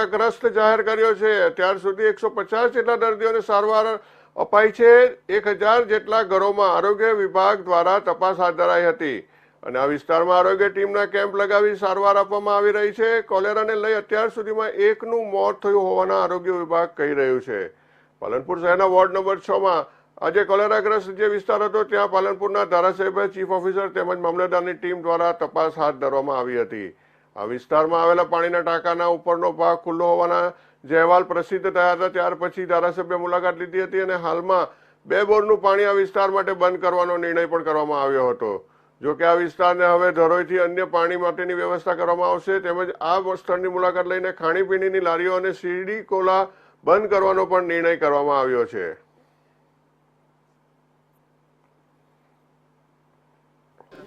કોલેરાગ્રસ્ત જાહેર કર્યો છે. અત્યાર સુધી એકસો પચાસ જેટલા દર્દીઓને સારવાર અપાઈ છે. એક હજાર જેટલા ઘરોમાં આરોગ્ય વિભાગ દ્વારા તપાસ હાથ ધરાઈ હતી. અને આ વિસ્તારમાં આરોગ્ય ટીમના કેમ્પ લગાવી સારવાર આપવામાં આવી રહી છે. કોલેરાને લઈ અત્યાર સુધીમાં એકનું મોત થયું હોવાના આરોગ્ય વિભાગ કહી રહ્યું છે. પાલનપુર શહેરના વોર્ડ નંબર છ માં આજે કોલેરાગ્રસ્ત જે વિસ્તાર હતો, ત્યાં પાલનપુરના ધારાસભ્ય, ચીફ ઓફિસર તેમજ મામલતદારની ટીમ દ્વારા તપાસ હાથ ધરવામાં આવી હતી. આ વિસ્તારમાં આવેલા પાણીના ટાંકાના ઉપરનો ભાગ ખુલ્લો હોવાના જે અહેવાલ પ્રસિદ્ધ થયા હતા. ત્યાર પછી ધારાસભ્ય મુલાકાત લીધી હતી અને હાલમાં બે બોરનું પાણી આ વિસ્તાર માટે બંધ કરવાનો નિર્ણય પણ કરવામાં આવ્યો હતો. જો કે આ વિસ્તારને હવે ધરોઈથી અન્ય પાણી માટેની વ્યવસ્થા કરવામાં આવશે. તેમજ આ સ્થળની મુલાકાત લઈને ખાણીપીણીની લારીઓ અને શીરડી કોલા બંધ કરવાનો પણ નિર્ણય કરવામાં આવ્યો છે.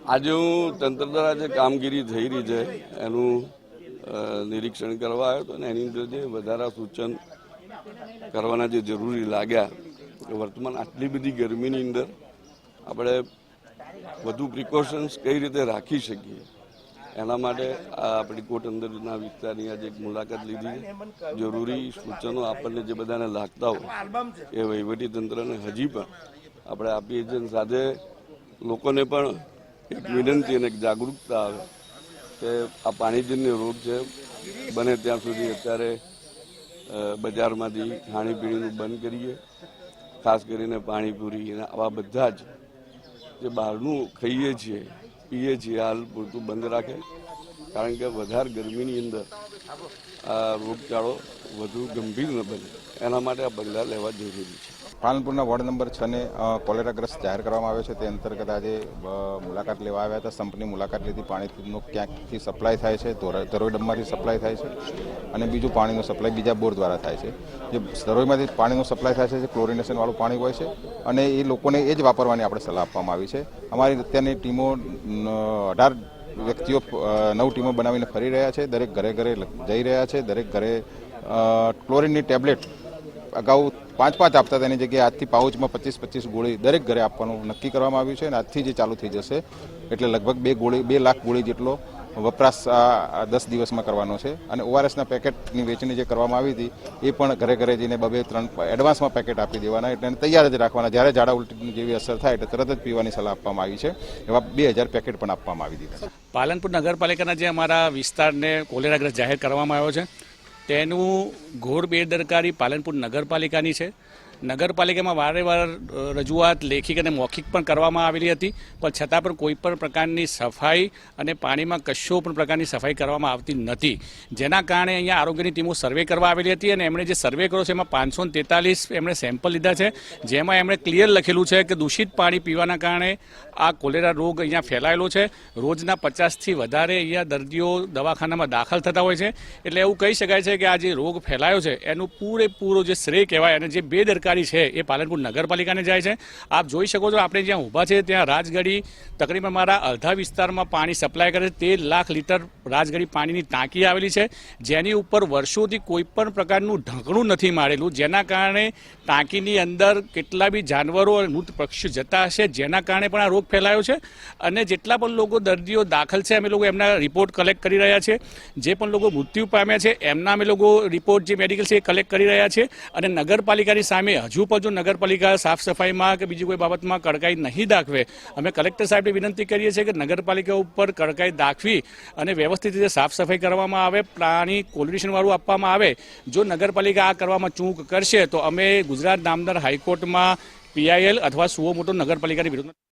આજે હું તંત્ર દ્વારા જે કામગીરી થઈ રહી છે, એનું નિરીક્ષણ કરવા આવ્યો હતો અને એની અંદર જે વધારા સૂચન કરવાના જે જરૂરી લાગ્યા કે વર્તમાન આટલી બધી ગરમીની અંદર આપણે વધુ પ્રિકોશન્સ કઈ રીતે રાખી શકીએ? એના માટે આપણી કોટ અંદરના વિસ્તારની આજે એક મુલાકાત લીધી જરૂરી સૂચનો આપણને જે બધાને લાગતા હોય, એ વહીવટી તંત્રને હજી પણ આપણે આપીએ છીએ. સાથે લોકોને પણ એક વિનંતી અને એક જાગૃતતા આવે કે આ પાણીજન્ય રોગ છે, બને ત્યાં સુધી અત્યારે બજારમાંથી ખાણીપીણીનું બંધ કરીએ. ખાસ કરીને પાણીપુરી અને આવા બધા જ જે બહારનું ખાઈએ છીએ, પીએ છીએ, હાલ પૂરતું બંધ રાખે. કારણ કે વધારે ગરમીની અંદર આ રોગચાળો વધુ ગંભીર ન બને. એના માટે આ પગલાં લેવા જરૂરી છે. પાલનપુરના વોર્ડ નંબર છ ને અ, કોલેરાગ્રસ્ત જાહેર કરવામાં આવ્યો છે. તે અંતર્ગત આજે મુલાકાત લેવા આવ્યા હતા. સંપની મુલાકાત લીધી. પાણીનો ક્યાંકથી સપ્લાય થાય છે ધોરા- ધરોઈ ડમમાંથી સપ્લાય થાય છે અને બીજું પાણીનો સપ્લાય બીજા બોર દ્વારા થાય છે. જે ધરોઈમાંથી પાણીનો સપ્લાય થાય છે જે ક્લોરિનેશનવાળું પાણી હોય છે અને એ લોકોને એ જ વાપરવાની આપણે સલાહ આપવામાં આવી છે. અમારી અત્યારની ટીમો અઢાર વ્યક્તિઓ નવ ટીમો બનાવીને ફરી રહ્યા છે. દરેક ઘરે ઘરે જઈ રહ્યા છે. દરેક ઘરે ક્લોરિનની ટેબ્લેટ અગાઉ પાંચ પાંચ આપતા હતા એની જગ્યાએ આજથી પાઉચમાં પચીસ પચીસ ગોળી દરેક ઘરે આપવાનું નક્કી કરવામાં આવ્યું છે અને આજથી જે ચાલુ થઈ જશે, એટલે લગભગ બે ગોળી, બે લાખ ગોળી જેટલો વપરાશ આ દસ દિવસમાં કરવાનો છે. અને ઓઆરએસના પેકેટની વેચણી જે કરવામાં આવી હતી, એ પણ ઘરે ઘરે જઈને બબે ત્રણ એડવાન્સમાં પેકેટ આપી દેવાના એટલે તૈયાર જ રાખવાના. જ્યારે ઝાડા ઉલટીની જેવી અસર થાય એટલે તરત જ પીવાની સલાહ આપવામાં આવી છે. એવા બે હજાર પેકેટ પણ આપવામાં આવી દીધા પાલનપુર નગરપાલિકાના જે અમારા વિસ્તારને કોલેરાગ્રસ્ત જાહેર કરવામાં આવ્યો છે તેનું ઘોર બેદરકારી પાલનપુર નગરપાલિકાની છે. નગરપાલિકામાં વારે વાર રજૂઆત, લેખિક અને મૌખિક પણ કરવામાં આવેલી હતી. પણ છતાં પણ કોઈ પણ પ્રકારની સફાઈ અને પાણીમાં કશો પણ પ્રકારની સફાઈ કરવામાં આવતી નથી. જેના કારણે અહીંયા આરોગ્યની ટીમો સર્વે કરવા આવેલી હતી અને એમણે જે સર્વે કર્યો છે એમાં પાંચસો તેતાલીસ એમણે સેમ્પલ લીધા છે. જેમાં એમણે ક્લિયર લખેલું છે કે દૂષિત પાણી પીવાના કારણે આ કોલેરા રોગ અહીંયા ફેલાયેલો છે. રોજના પચાસથી વધારે અહીંયા દર્દીઓ દવાખાનામાં દાખલ થતા હોય છે. એટલે એવું કહી શકાય છે કે આ જે રોગ ફેલાયો છે, એનું પૂરેપૂરો જે શ્રેય કહેવાય અને જે બેદરકારી છે એ પાલનપુર નગરપાલિકાને જાય છે. આપ જોઈ શકો છો આપણે જ્યાં ઊભા છે ત્યાં રાજગાડી તકરીબન મારા અડધા વિસ્તારમાં પાણી સપ્લાય કરે છે. તેર લાખ લીટર રાજગાડી પાણીની ટાંકી આવેલી છે. જેની ઉપર વર્ષોથી કોઈ પણ પ્રકારનું ઢંકણું નથી મારેલું. જેના કારણે ટાંકીની અંદર કેટલા બી જાનવરો અને મૃત પક્ષીઓ જતા હશે જેના કારણે પણ આ રોગ ફેલાયો છે. અને જેટલા પણ લોકો દર્દીઓ દાખલ છે, અમે લોકો એમના રિપોર્ટ કલેક્ટ કરી રહ્યા છે. જે પણ લોકો મૃત્યુ પામ્યા છે, એમના અમે લોકો રિપોર્ટ જે મેડિકલ છે એ કલેક્ટ કરી રહ્યા છે. અને નગરપાલિકાની સામે હજુ પણ જો નગરપાલિકા સાફ સફાઈમાં કે બીજી કોઈ બાબતમાં કડકાઈ નહીં દાખવે, અમે કલેક્ટર સાહેબને વિનંતી કરીએ છીએ કે નગરપાલિકા ઉપર કડકાઈ દાખવી અને વ્યવસ્થિત રીતે સાફ સફાઈ કરવામાં આવે, પ્રાણી કોલ્યુશનવાળું આપવામાં આવે. જો નગરપાલિકા આ કરવામાં ચૂક કરશે, તો અમે ગુજરાત નામદાર હાઈકોર્ટમાં પીઆઈએલ અથવા સુઓ મોટો નગરપાલિકાની વિરુદ્ધ